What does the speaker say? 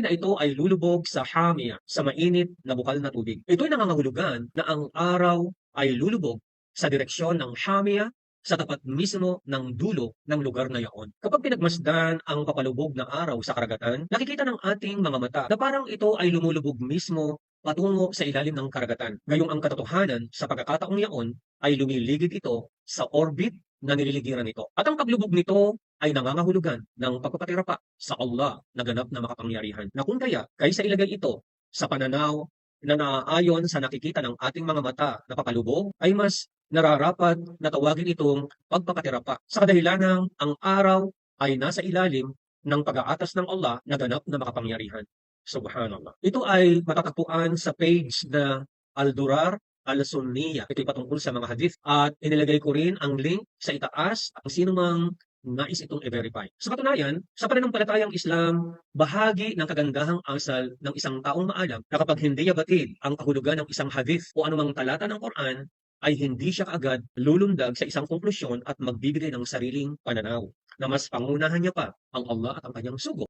na ito ay lulubog sa hamia, sa mainit na bukal na tubig. Ito'y nangangahulugan na ang araw ay lulubog sa direksyon ng hamia sa tapat mismo ng dulo ng lugar na yaon. Kapag pinagmasdan ang papalubog na araw sa karagatan, nakikita ng ating mga mata na parang ito ay lumulubog mismo patungo sa ilalim ng karagatan. Ngayong ang katotohanan sa pagkakataong yaon ay lumiligid ito sa orbit na nililigiran nito. At ang paglubog nito ay nangangahulugan ng pagpapatira pa sa Allah na ganap na makapangyarihan. Na kung kaya, kaysa ilagay ito sa pananaw na naaayon sa nakikita ng ating mga mata na papalubog, ay mas nararapat na tawagin itong pagpapatira pa. Sa kadahilanang ang araw ay nasa ilalim ng pag-aatas ng Allah na ganap na makapangyarihan. Subhanallah. Ito ay matatagpuan sa page na Al-Durar Al-Sunniya. Ito'y patungkol sa mga hadith at inilagay ko rin ang link sa itaas ang sino mang nais itong i-verify. Sa katunayan, sa pananampalatayang Islam, bahagi ng kagandahang asal ng isang taong maalam na kapag hindi yabatid ang kahulugan ng isang hadith o anumang talata ng Quran, ay hindi siya kaagad lulundag sa isang konklusyon at magbibigay ng sariling pananaw na mas pangunahan niya pa ang Allah at ang kanyang sugo.